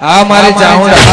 આ મારે ચાઉંડા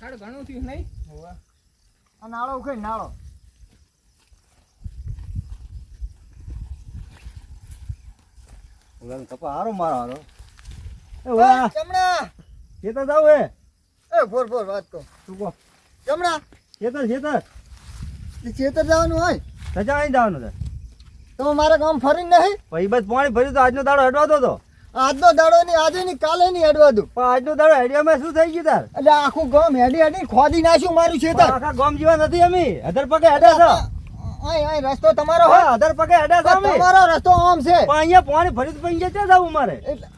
કાકા ઘણું થયું નહીં આ નાળો ઉખેડ નાળો. તપા કપા હારો મારો હારો. એ વાહ ચમડા. એ તો જાવ એ એ ફોર ફોર વાત કહો. તું કહો? જમણા. ખેતર ખેતર. એ ખેતર જવાનું હોય. સજા અહીં જવાનું છે. તમે મારા ગામ ફરીને નહીં? ભાઈ બસ પાણી ભર્યું તો આજનો દાડો હટવાતો હતો આજનો દાડો ની આજે ની કાલે ની અડવા દઉં. પણ આજનો દાડો હેડિયામાં શું થઈ ગયું તાર? એટલે આખું ગામ હેડી હેડી ખોદી નાખ્યું મારું છે તાર આખા ગામ જેવા નથી અમે. હજાર પગે હેડ્યા છો. આય આય રસ્તો તમારો હા હજાર પગે હેડ્યા છો અમે. તમારો રસ્તો આમ છે. પણ અહીંયા પાણી ભર્યું તો પંજે ક્યાં જવું મારે? એટલે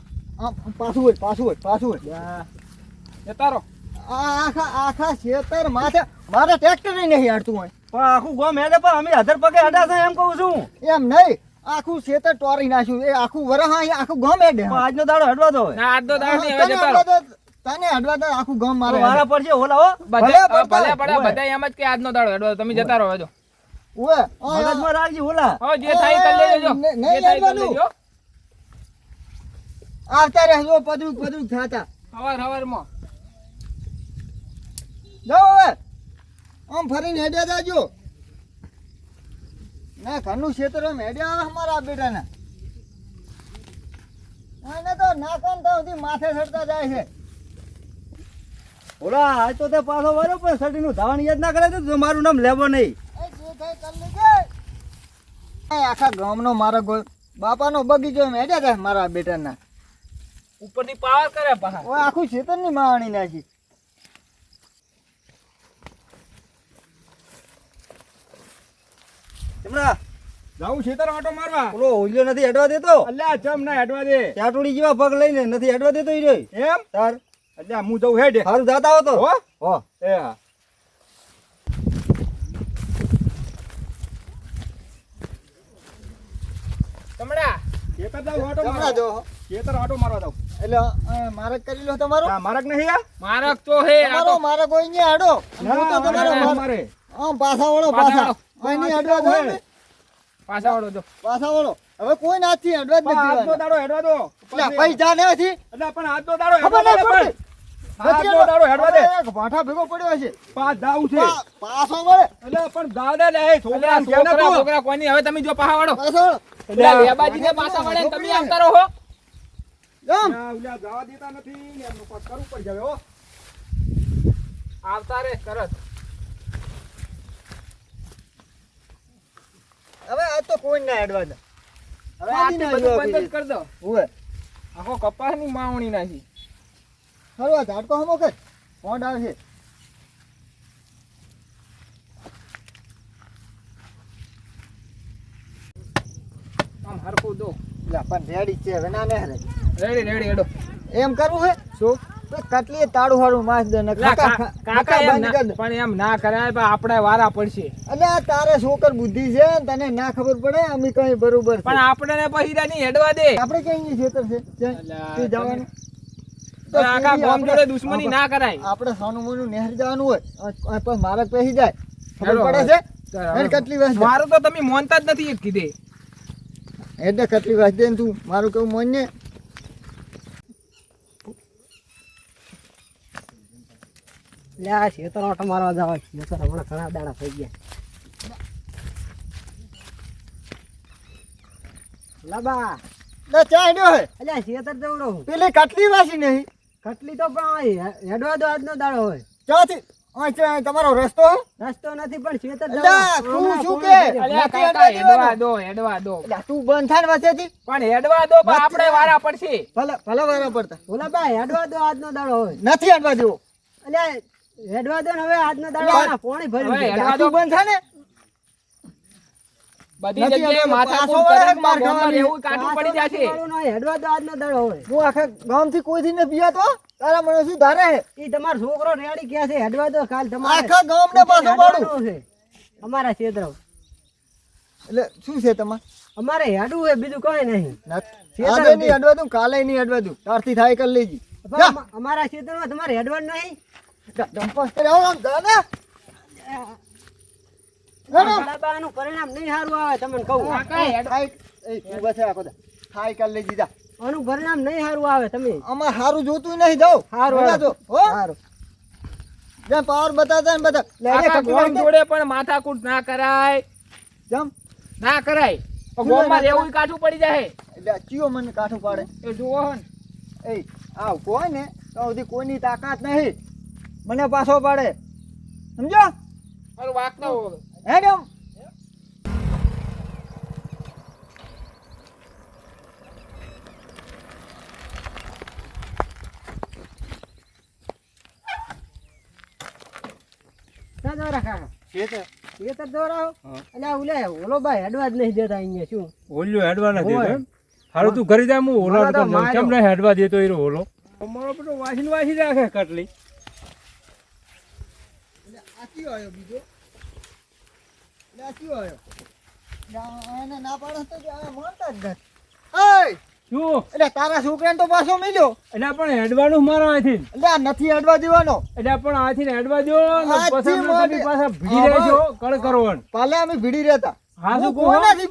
પાછું હોય પાછું હોય પાછું હોય. એ આ આખા આખા ખેતર માથે મારે ટ્રેક્ટર નહીં હાડતું હોય. પણ આખું ગામ હેડે પણ અમે હજાર પગે હેડ્યા છે એમ કહું છું. એમ નહીં. આખું ખેતર ટોરી નાખ્યું. એ આખું વરહ આખું ગામ હેડે પણ આજનો દાડો હડવા દો. ના આજનો દાડો તને જતા રહો હડવા દે- તને હડવા દે આખું ગામ મારે મારા પર છે ઓલા હો. ભલે ભલે પડે બધા એમ જ કે આજનો દાડો હેડવા દો. તમે જતા રહો જો ઓય, મગજમાં રાખજી ઓલા. હો જે થાય કરી લેજો. નહીં, જે થાય કરી લેજો. આવતા રહેજો પદરુક પદરુક થાતા. હવાર હવારમાં. જાઓ હવે. આમ ફરીને હેડ્યા જાજો. ના ઘરનું ક્ષેત્ર હેડ્યા આવે અમારા બેટાના. એને તો નાકામ તો સુધી માથે ચડતા જાય છે. ઓલા આજ તો તે પાછો વાળો પણ સટીનું ધાવણ યાદ ના કરે તો મારું નામ લેવો નહીં. આખા ગામનો મારો ગો- બાપાનો બગીચો એમ હેડ્યા હતા મારા બેટાના. ઉપરની પાવર કરે પાછા. આખું ખેતરની માવણી નાખી. હમણાં જાઉં ખેતર આટો મારવા. ઓલો ઓલિયો નથી હેડવા દેતો. અલ્યા ચમ ના હેડવા દે. ચાટુડી જેવા પગ લઈને નથી હેડવા દેતો ઈ રહ્યો. એમ? તાર. અલ્યા હું જઉં હેડે. સારું જાતા હો તો હો? હો. એ હા. તમડા ખેતર જાઉં આટો મારવા. જો. ખેતર આટો મારવા જાવ એટલે મારક કરી લો તમારો. મારક નહીં આ મારક તો હે તમારો મારક હોય ને હેડો. હું તો તમારો મારે હા પાછા વળો પાછા પાછા વળો. અહીંની અડવા દો ને. પાછા વાળો જો. પાછા વળો. હવે કોઈ નાથી અડવા નથી પણ તો દાડો હેડવા દો. એટલે પૈસા નથી એટલે પણ દાડો હેડવા દે. પણ. આજનો દાડો હેડવા દે. ભાઠા ભેગો પડ્યો છે પાછ જાવું છે. પાછો વળે. એટલે પણ દાદા લે છોકરા છોકરા છોકરા કોઈ હવે તમે જો પાછા વળો. એટલે લેબાજી ને પાછા વળે ને તમે આવતા રહો આમ. જવા દેતા નથી. એમનું પાછ કરવું પડી જાવે હો. આવતા રે તરત હવે આ તો કોઈ ના અડવા દે. હવે આ બધું બંધ કરી દો. ઉવે. આખો કપાસની માવણી નાખી. હરવા ઝાડકો હમો કર ફોન આવશે આમ હરખું દો. એટલે પણ રેડી છે હવે ના ને. રેડી રેડી એડો એમ કરવું હે? શું? તો કટલીએ તાળું હાળું માસ દે ને કાકા એમ. પણ એમ ના કરાય પણ આપણે વારા પડશે. એટલે આ તારે છોકર બુદ્ધિ છે તને ના ખબર પડે અમે કઈ બરોબર પણ આપણે પહીરા ની હેડવા દે. આપણે કઈ નહીં ખેતર છે? તે જવાનું. જોડે દુશ્મની ના કરાય. આપણે સોનું મોનું નહેર જવાનું હોય પણ મારે પહેરી જાય. ખબર પડે છે? કેટલી વાર મારું તો તમે મોનતા જ નથી કીધે. એટલે કેટલી વાર દે ને તું. મારું કેવું મોન ને લે આ ખેતર ઓટો મારવા જવા ખેતર હમણાં ઘણા દાડા થઈ ગયા. લબા લે ચા હેડ્યો હે? અલ્યા ખેતર જવડો પેલી કટલી વાસી નહીં. કટલી તો પણ હેડવા દો આજનો દાડો હોય. ચોથી તમારો રસ્તો. રસ્તો નથી પણ ખેતર અલ્યા, શું- શું કે? હેડવા દો હેડવા દો. તું બંધ થાય ને વચ્ચેથી પણ હેડવા દો પણ આપણે વારા પડશે. ભલે ભલે વારા પડતા. ઓલા બા હેડવા દો આજનો દાડો હોય. નથી હેડવા દેવો. અલ્યા હેડવા દો ને હવે આજનો દાડો પોણી હવે ભરી હેડવા તું બંધ થાય ને? બધી જગ્યાએ માથા સો માર કૂટ એવું કાટું પડી જશે. હેડવા દો આજનો દાડો હોય હું આખા ગામથી કોઈથી ન પીયાતો તારા મને શું ધારે? હે ઈ તમારો છોકરો રેડી ગયા છે? હેડવા દો કાલ તમારે. આખા ગામને પાછો પાડું. છે. અમારા ક્ષેત્ર એટલે શું છે તમારે? અમારે હેડવું છે બીજું કઈ નહીં. આજે નહીં હેડવા દઉં કાલે નહીં હેડવા દઉં. તારથી થાય કરી લેજી અમારા ક્ષેત્રમાં તમારે હેડવાનું નહીં. પરિણામ નહીં સારું આવે તમને કહું. થાય. એ તું બસે રાખો દે થાય કર લઈ દીધા આનું પરિણામ નહીં સારું આવે તમે. આમાં હારું જોતું નહીં જાવ હારું, જો સારું. જેમ પાવર બતાવતા ને બધા. લે રે કાકા કટવાઈ ગોમ જોડે પણ માથાકૂટ ના કરાય. જેમ? ના કરાય. ગોમમાં રહેવું કાઠું પડી જાય એટલે ચિયો મને કાઠું પાડે? એ જુઓ ને. એ આવ કોઈ ને તો સુધી કોઈની તાકાત નહીં. મને પાછો પાડે. સમજો? મારું. હે તો દોરાવો એટલે ઓલે ઓલો ભાઈ હેડવા જ નહીં દેતા અહીંયા શું? ઓલ્યો હેડવા નથી. એમ? હારું તું કરી જા હું ઓલા કેમ નહીં હેડવા દેતો એ ઓલો. અમારો પેલો વાસીને વાસી રાખે કટલી. કયો આવ્યો બીજો? કયો આવ્યો? ના- એને ના પાડે તો કે જ નથી શું? એટલે તારા છોકરાને તો પાછો મળ્યો. એટલે પણ હેડવાનું મારો આથી એટલે નથી અડવા દેવાનો. એટલે પણ આથી ને હેડવા દો ને આથી પછી ભીડી હા, રહેશો કળ કરવાનું. પાલે અમે ભીડી રહેતા. હા, શું કહો?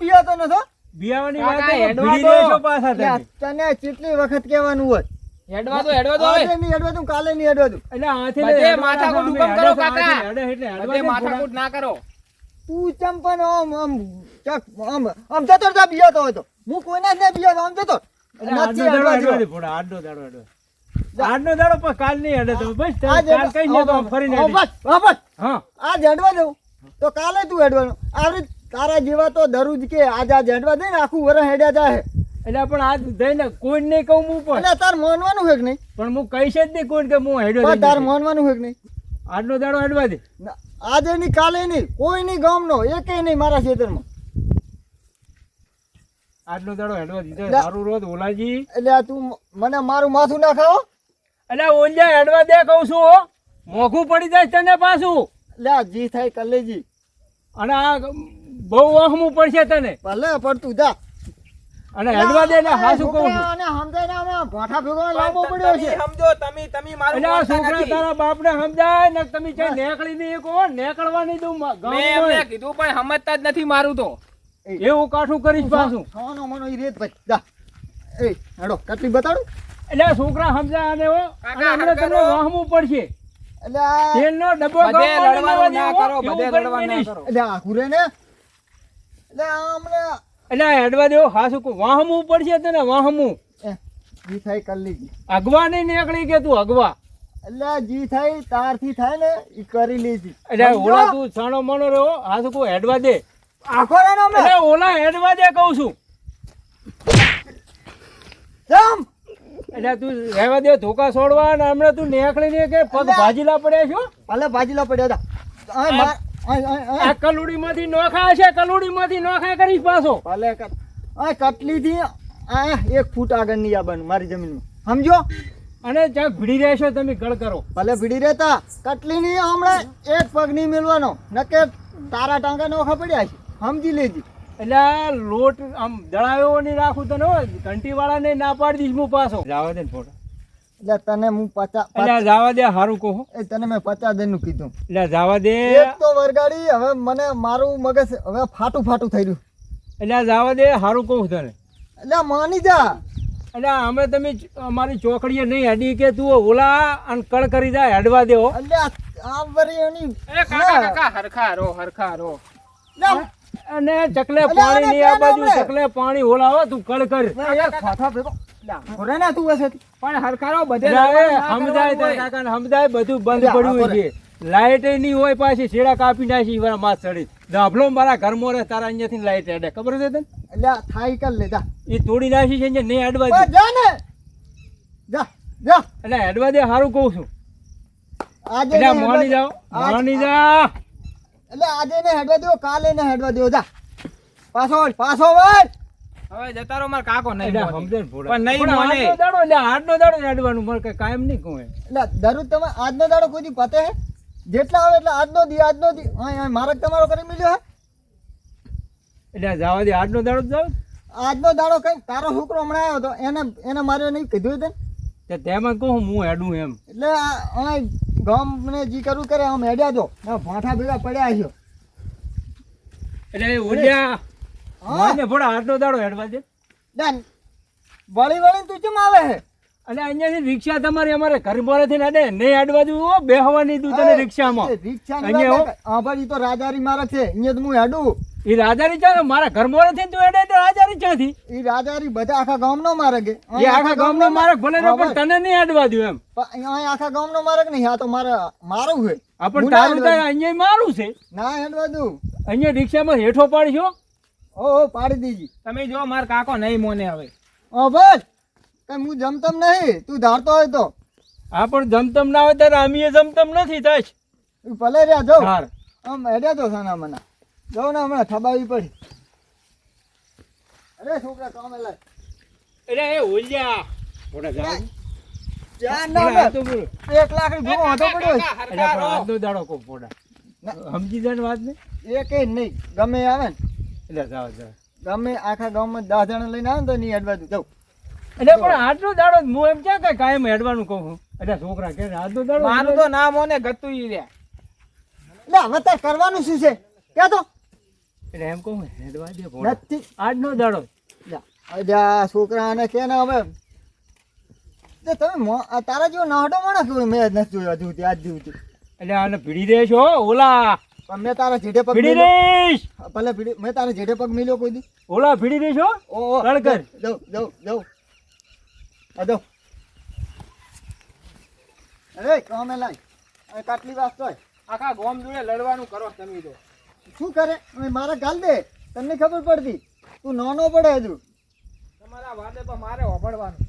બીવાતો નતો? બિયાવાની વાત હેડવા દો. પાછા એટલે આ તમે તને કેટલી વખત કહેવાનું હોય. હેડવા દો હેડવા દો હવે. નહીં અડવા દઉં કાલે નહીં અડવા દઉં. એટલે આથી બધે માથાકૂટ હુકમ કરો, તો કાકા. હેડે એટલે હેડવા માથાકૂટ ના કરો. તું ચંપન આમ આમ ચક આમ આમ જતો જા બીયાતો હોય તો. હું કોઈના જ નહીં બીયાતો આમ જતો. નથી દાડો હેડવા દેવાનો. દે દાડો હેડવા દે. દાડો પણ કાલ નહીં હેડે તમે બસ કાલ કઈ હેડવા- જતો ફરીને બસ, બસ. હા. આજ હેડવા દઉં. તો કાલે તું હેડવાનું. આવી તારા જેવા તો દરરોજ કે આજે હેડવા દે ને આખું વરસ હેડ્યા જાય એટલે પણ આજ જઈને કોઈ નહીં કહું હું પણ. એટલે તાર માનવાનું હોય કે નહીં? પણ હું કહીશ જ નહીં કોઈ કે હું હેડો તાર માનવાનું હોય કે નહીં? આજનો દાડો હેડવા દે. આજે નહીં કાલે નહીં કોઈ નહીં ગામનો એકેય નહીં મારા ખેતરમાં. આજનો દાડો હેડવા દીધો. મારું રોજ ઓલાજી. એટલે આ તું મને મારું માથું ના ખાઓ એટલે ઓંજા હેડવા દે કહું છું. મોંઘું પડી જાય તને પાછું. એટલે જી થાય કલેજી અને આ બહુ વહમું પડશે તને. ભલે પડતું જા. અને હેડવા દે ને હાસું કહું અને સમજાય ને અમે ભોંઠા ભેગો લાવવો પડ્યો છે. સમજો તમે તમે મારો એટલે આ છોકરા તારા બાપ ને સમજાય ને તમે ક્યાંય નેકળી નહીં કો નેકળવા નહીં દઉં મેં એમને કીધું પણ સમજતા જ નથી મારું તો. એવું કાઠું કરીશ પાછું. સોનો મનો ઈ રેત ભાઈ. જા. એ હેડો કેટલી બતાડું. એટલે છોકરા સમજાય અને ઓ અને તમને વાહમું પડશે. એટલે આ તેલનો ડબ્બો બધે લડવાનું ના કરો બધે લડવાનું ના કરો. એટલે આ ઘુરે ને? એટલે હમણાં એટલે હેડવા દેવો હા શું વાહમું પડશે તને? વાહમું જી થાય કરી અગવા નહીં નીકળી કે તું અગવા? એટલે જી થાય તારથી થાય ને એ કરી લીધી એટલે ઓલા તું છાણો મણો રહ્યો હા શું હેડવા દે. આખો રેનો એટલે ઓલા હેડવા દે કહું છું. જમ. એટલે તું રહેવા દે ધોકા છોડવા અને હમણાં તું નીકળી ને કે પગ ભાજીલા પડ્યા છો? ભલે ભાજીલા પડ્યા હતા. આ માર આ આ આ કલુડી માંથી નોખા છે કલુડી માંથી નોખા કરીશ પાછો. ભલે કર આ કટલી થી આ એક ફૂટ આગળ આ બન મારી જમીનમાં. સમજો? અને જ્યાં ભીડી રહેશો તમે ગળ કરો. ભલે ભીડી રહેતા કટલી ની હમણાં એક પગ નહીં મેળવાનો નકે તારા ટાંકા નોખા પડ્યા છે. સમજી લેજી. એટલે આ લોટ આમ દળાવ્યો નહીં રાખું તને હો. ઘંટી વાળા ને ના પાડી દઈશ હું પાછો. જાવ દે ને ફોટો. એટલે તને હું પચા એટલે જવા દે હારું કહો એ તને મેં પચાસ દે નું કીધું. એટલે જવા દે. એક તો વરગાડી હવે મને મારું મગજ હવે ફાટું ફાટું થઈ રહ્યું. એટલે જવા દે હારું કહું તને. એટલે માની જા. એટલે અમે તમે અમારી ચોકડીએ નહીં હડી કે તું ઓલા અને કળ કરી જાય હડવા દે હો. એટલે આ- વરી એની એ કાકા કાકા હરખા રો હરખા રો અને ચકલે પાણી ની આ બાજુ ચકલે પાણી ઓલાવો તું કળ કર. ફાટા ભેગો. ના તું હશે પણ હરખા બધે સમજાય સમજાય બધું બંધ પડ્યું હોય છે. લાઈટ નહીં હોય પાછી શેડા કાપી નાખી વાળા માથ ચડી. ધાભલો મારા ઘરમાં રહે તારા અહીંયાથી લાઇટ હેડે ખબર છે તને? એટલે થાય કર લેતા એ તોડી નાખી છે નહીં અડવા જા ને. જા જા. એટલે હેડવા દે સારું કહું છું. આજે મોની જાઓ મોની જા. એટલે આજે ને હેડવા દેવો કાલે ને હેડવા દેવો જા. પાછો પાછો વળ. હવે કાકો નહીં ને. પણ નહીં આજનો દાડો એટલે આજનો દાડો જ મારે કઈ કાયમ નહીં કહું એટલે દરરોજ તમે આજનો દાડો કોઈ પતે હે? જેટલા આવે એટલે આજનો દી આજનો દી. હા હા તમારો કરી મળ્યો હે. એટલે જવા દે આજનો દાડો જાવ આજનો દાડો કઈ તારો છોકરો હમણાં આવ્યો હતો એને એને મારે નહીં કીધું હતું તે તેમાં કહું હું હેડું એમ. એટલે ગામને જી કરવું કરે આમ હેડ્યા ના ભાંઠા ભેગા પડ્યા છો. એટલે મને ભોળા આટલો દાડો હેડવા દે. ડન. વળી વળી તું ચમ આવે હે? અને અહીંયાથી રિક્ષા તમારી અમારે ઘર મોરેથી ના દે નહીં આડવા દઉં હો, બેહવાની દઉં તને રિક્ષામાં. રિક્ષા અહીંયા હા. ભાઈ તો રાજારી મારા છે અહીંયા તો હું હેડું. એ રાજારી ચા મારા ઘર મોરેથી તું હેડે તો રાજારી ચાથી એ રાજારી બધા આખા ગામનો માર્ગ હે એ આખા ગામનો માર્ગ ભલે નો પણ તને નહીં આડવા દઉં એમ. અહીંયા આખા ગામનો માર્ગ નહીં? આ તો મારે મારું છે. આ પણ તારું તો અહીંયા મારું છે. ના હેડવા દઉં. અહીંયા રિક્ષામાં હેઠો પાડશો? ઓ પાડી દીજી. તમે જો માર કાકો નહીં મોને હવે. ઓ બસ. કઈ હું જમતમ નહીં. તું ધારતો હોય તો. હા પણ જમતમ ના હોય ત્યારે આમીએ જમતમ નથી થાય તું ભલે રહ્યા જો હાર આમ હેડ્યા તો સાના મના. જો ને હમણાં થબાવી પડી. અરે છોકરા કામે લાય. અરે એ ઉલ્યા મોટા જાવ એક લાખ નો વાંધો પડ્યો દાડો કો પોડા સમજી જાય વાત ને એ કઈ નહીં. ગમે આવે ને. એટલે જાવ જાવ તમે આખા ગામમાં દસ જણા લઈને આવે ને તો નહીં હેડવા દઉં જાઉં એટલે પણ આટલો દાડો જ હું એમ ક્યાં કઈ કાયમ હેડવાનું કહું છું? એટલે છોકરા કે આજનો દાડો મારું તો નામ મોને ગતું ઈ રહ્યા એટલે હવે તાર કરવાનું શું છે? કે તો? એટલે એમ કહું હેડવા દે ભોળા. નથી. આજનો દાડો અજા છોકરાને કે ને હવે. તે તમે તારા જેવો નાહડો માણસ મેં જ નથી જોયો હજુ આજ સુધી. એટલે આને ભીડી દે છો ઓલા. પણ મેં તારા જેઠે પગ ભીડી રેશ ભલે પીડી મેં તારા જેઠે પગ મિલ્યો કોઈ દી. ઓલા ભીડી રેશ હો. ઓ કર. જાઉં જાઉં જાઉં આ જાઉં. અરે કોમે લાય. આ કાટલી વાસ તોય આખા ગોમ જોડે લડવાનું કરો તમે તો. શું કરે? મારા ગાલ દે. તમને ખબર પડતી. તું નાનો પડે હજુ. તમારા વાદે પર મારે હોભળવાનું.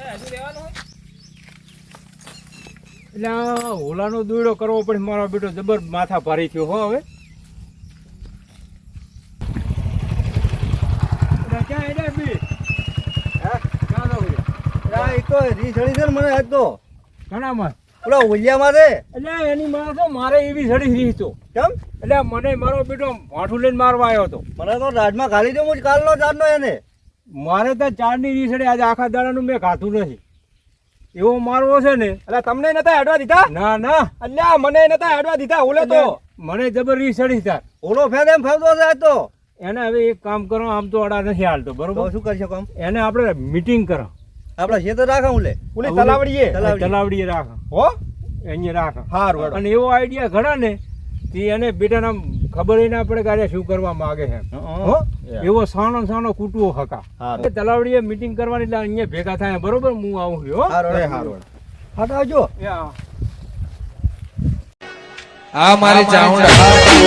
એ હજુ લેવાનું હોય? એટલે આ ઓલાનો દોયડો કરવો પડે. મારો બેટો જબર માથા ભારી થયો હો હવે. તો રી છે ને મને આજ તો. ઘણામાં? ઓલા ઓલિયામાં છે? એટલે એની માં તો મારે એવી સડી રહી તો. કેમ? એટલે મને મારો બેટો માઠું લઈને મારવા આવ્યો હતો. મને તો રાજમાં ખાલી દઉં હું કાલનો ચારનો એને. મારે તો ચારની રીસડે આજે આખા દાડાનું મેં ખાધું નથી. એવો મારવો છે ને. એટલે તમને નતા હેડવા દીધા? ના ના. અલ્યા મને નતા હેડવા દીધા ઓલે તો. મને જબરી ચડી તાર ઓલો ફેર એમ ફેરતો છે તો. એને હવે એક કામ કરો આમ તો અડા નથી હાલતો બરોબર? શું કરી શકો એને આપણે મીટિંગ કરો. આપડે શેતર રાખા ઉલે. લે ઓલી તલાવડીએ. તલાવડીએ. રાખ. હો? અહીંયા રાખ. હેડો. અને એવો આઈડિયા ઘણા ને તે એને બેટાને ખબર ના પડે કે શું કરવા માંગે છે હો? એવો સાનો સાનો કૂટવો હકા. તલાવડીએ મીટિંગ કરવાની એટલે અહીંયા ભેગા થાય. બરોબર? હું આવું છું હો. હારું, એ હારું. હારું. હટાવજો. આ મારી ચાઉંડા